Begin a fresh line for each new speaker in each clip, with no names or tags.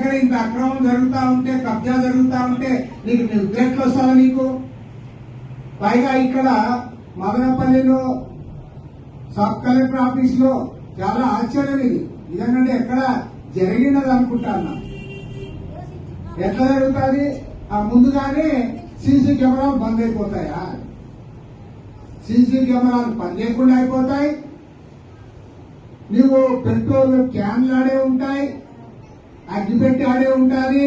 దగ్గర ఇంత అక్రమం జరుగుతూ ఉంటే కబ్జా జరుగుతూ ఉంటే నీకు నిర్దేట్లు వస్తుందా నీకు? పైగా ఇక్కడ మదనపల్లిలో సబ్ కలెక్టర్ ఆఫీస్లో చాలా ఆశ్చర్యం ఇది. ఇదేంటంటే ఎక్కడ జరిగినది అనుకుంటాను ఎట్లా జరుగుతుంది? ఆ ముందుగానే సీసీ కెమెరాలు బంద్ అయిపోతాయా? సీసీ కెమెరాలు పని చేయకుండా అయిపోతాయి. నీవు పెట్రోల్ క్యాన్లు ఆడే ఉంటాయి. అగ్గిపెట్టి ఆడే ఉంటుంది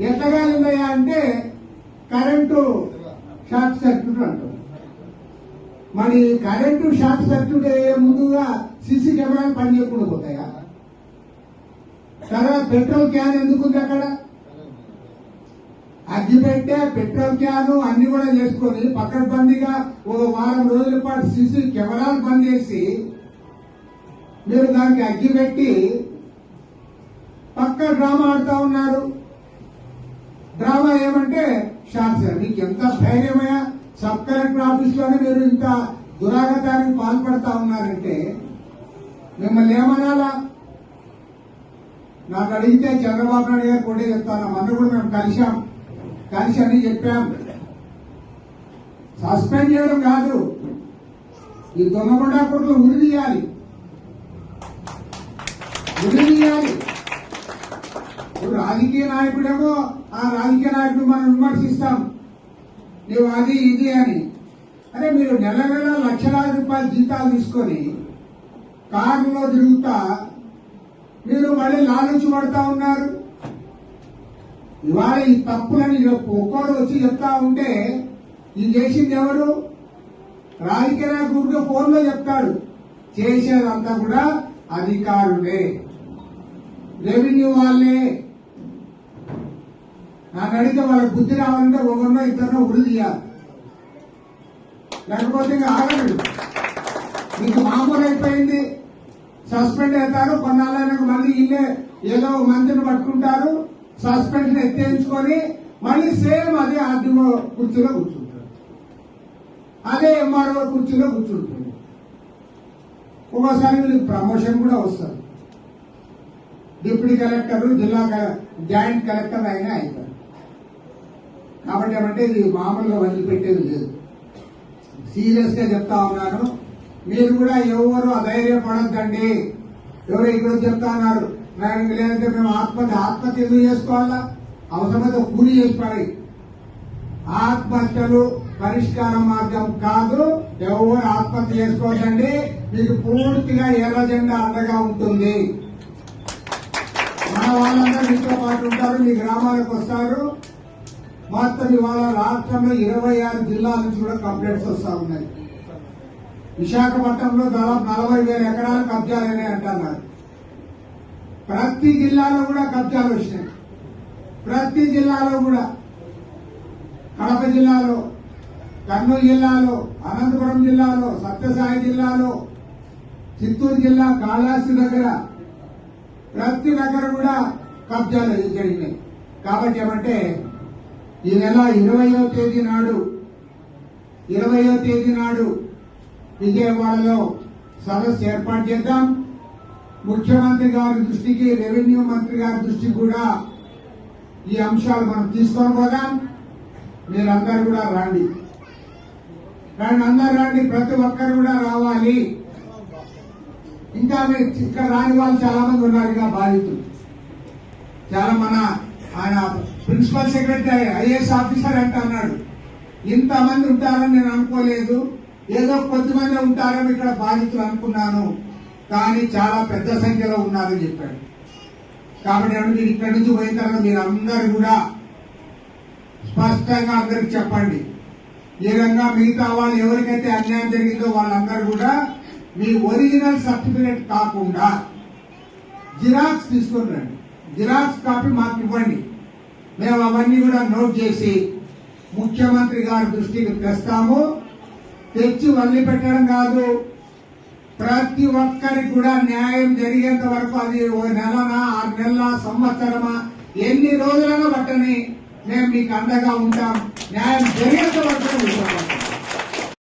ఎట్టగాలిందయ్యా అంటే కరెంటు షార్ట్ సర్క్యూట్ అంటారు. మరి కరెంటు షార్ట్ సర్క్యూట్ అయ్యే ముందుగా సీసీ కెమెరాలు పని చేయకుండా పోతాయా? తర్వాత పెట్రోల్ క్యాన్ ఎందుకు ఉంది అక్కడ? అగ్గి పెట్టే పెట్రోల్ క్యాన్ అన్ని కూడా చేసుకొని పక్కన బందీగా ఒక వారం రోజుల పాటు సీసీ కెమెరాలు బంద్ చేసి మీరు దానికి అగ్గి పెట్టి పక్క డ్రామా ఆడుతా ఉన్నారు. డ్రామా ఏమంటే షార్ట్ సార్ మీకు ఎంత ధైర్యమయ్యా సబ్ కలెక్టర్ ఆఫీస్లోనే మీరు ఇంత దురాగతానికి పాల్పడతా ఉన్నారంటే మిమ్మల్ని ఏమనాలా? నాకు అడిగితే చంద్రబాబు నాయుడు గారు కూడా చెప్తాను మొన్న కూడా మేము కలిశాం. కలిసి అని చెప్పాం. సస్పెండ్ చేయడం కాదు. ఈ దొంగకుండా కొట్లు ఉరి తీయాలి. ఉరి తీయాలి. ఇప్పుడు రాజకీయ నాయకుడేమో ఆ రాజకీయ నాయకుడు మనం విమర్శిస్తాం. నువ్వు అది ఇది అని. అరే మీరు నెల నెల లక్షలాది రూపాయల జీతాలు తీసుకొని కారులో తిరుగుతా మీరు మళ్ళీ లాలించి పడతా ఉన్నారు. ఇవాళ ఈ తప్పులని ఒక్కోడు వచ్చి చెప్తా ఉంటే ఇది చేసింది ఎవరు? రాజకీయ నాయకుడు ఫోన్లో చెప్తాడు. చేసేదంతా కూడా అధికారులే రెవెన్యూ వాళ్ళే నాకు అడిగితే వాళ్ళకి బుద్ధి రావాలంటే ఒకరినో ఇద్దరినో ఉరి తీయాలి. లేకపోతే ఇంకా ఆగలేదు. మీకు మామూలు అయిపోయింది. సస్పెండ్ అవుతారు. కొన్నాళ్ళకి మళ్ళీ ఇల్లే ఏదో మంత్రిని పట్టుకుంటారు. సస్పెన్షన్ ఎత్తేయించుకొని మళ్ళీ సేమ్ అదే ఆర్డీఓ కుర్చీలో కూర్చుంటారు. అదే ఎంఆర్ఓ కుర్చీలో కూర్చుంటుంది. ఒక్కోసారి వీళ్ళకి ప్రమోషన్ కూడా వస్తారు డిప్యూటీ కలెక్టర్ జిల్లా జాయింట్ కలెక్టర్ అయినా అవుతారు కాబట్టి ఏమంటే ఇది మామూలుగా వదిలిపెట్టేది లేదు. సీరియస్గా చెప్తా ఉన్నాను. మీరు కూడా ఎవరు అధైర్యపడద్దండి. ఎవరు ఇక్కడ చెప్తా ఉన్నారు. నాకు లేదంటే మేము ఆత్మహత్య ఆత్మహత్య ఎందుకు చేసుకోవాలా? అవసరమైతే కూలి చేసుకోవాలి. ఆత్మహత్యలు పరిష్కార మార్గం కాదు. ఎవరు ఆత్మహత్య చేసుకోవద్దండి. మీకు పూర్తిగా ఎర్ర జెండా అండగా ఉంటుంది. మన వాళ్ళందరూ మీతో పాటు ఉంటారు. మీ గ్రామాలకు వస్తారు. మొత్తం ఇవాళ రాష్ట్రంలో ఇరవై ఆరు జిల్లాల నుంచి కూడా కంప్లైంట్స్ వస్తా ఉన్నాయి. విశాఖపట్నంలో దాదాపు నలభై వేల ఎకరాలు కబ్జాలని అంటున్నారు. ప్రతి జిల్లాలో కూడా కబ్జాలు వచ్చినాయి. ప్రతి జిల్లాలో కూడా. కడప జిల్లాలో కర్నూలు జిల్లాలో అనంతపురం జిల్లాలో సత్యసాయి జిల్లాలో చిత్తూరు జిల్లా కాళహస్తి దగ్గర ప్రతి దగ్గర కూడా కబ్జాలు జరిగినాయి. కాబట్టి ఏమంటే ఈ నెల ఇరవయో తేదీ నాడు ఇరవయో తేదీ నాడు విజయవాడలో సదస్సు ఏర్పాటు చేద్దాం. ముఖ్యమంత్రి గారి దృష్టికి రెవెన్యూ మంత్రి గారి దృష్టికి కూడా ఈ అంశాలు మనం తీసుకొని పోదాం. మీరందరూ కూడా రండి. రండి అందరు రండి. ప్రతి ఒక్కరు కూడా రావాలి. ఇంకా మీరు ఇక్కడ రాని వాళ్ళు చాలా మంది ఉన్నారు ఇంకా బాధితులు. చాలా మన ఆయన ప్రిన్సిపల్ సెక్రటరీ ఐఏఎస్ ఆఫీసర్ అంట అన్నాడు. ఇంతమంది ఉంటారని నేను అనుకోలేదు. ఏదో కొద్దిమంది ఉంటారని ఇక్కడ బాధితులు అనుకున్నాను. కానీ చాలా పెద్ద సంఖ్యలో ఉన్నారని చెప్పాడు. కాబట్టి మీరు ఇక్కడి నుంచి పోయిన తర్వాత మీరు అందరు కూడా స్పష్టంగా అందరికి చెప్పండి. ఈ విధంగా మిగతా వాళ్ళు ఎవరికైతే అన్యాయం జరిగిందో వాళ్ళందరూ కూడా మీ ఒరిజినల్ సర్టిఫికేట్ కాకుండా జిరాక్స్ తీసుకుని రండి. జిరాక్స్ కాపీ మాకు ఇవ్వండి. మేము అవన్నీ కూడా నోట్ చేసి ముఖ్యమంత్రి గారి దృష్టికి తెస్తాము. తెచ్చి వల్లి పెట్టడం కాదు. ప్రతి ఒక్కరికి కూడా న్యాయం జరిగేంత వరకు అది ఓ నెలనా ఆరు నెలల సంవత్సరమా ఎన్ని రోజులైనా పట్టని మేము మీకు అండగా ఉంటాం. న్యాయం జరిగేంత వరకు ఉంటాం.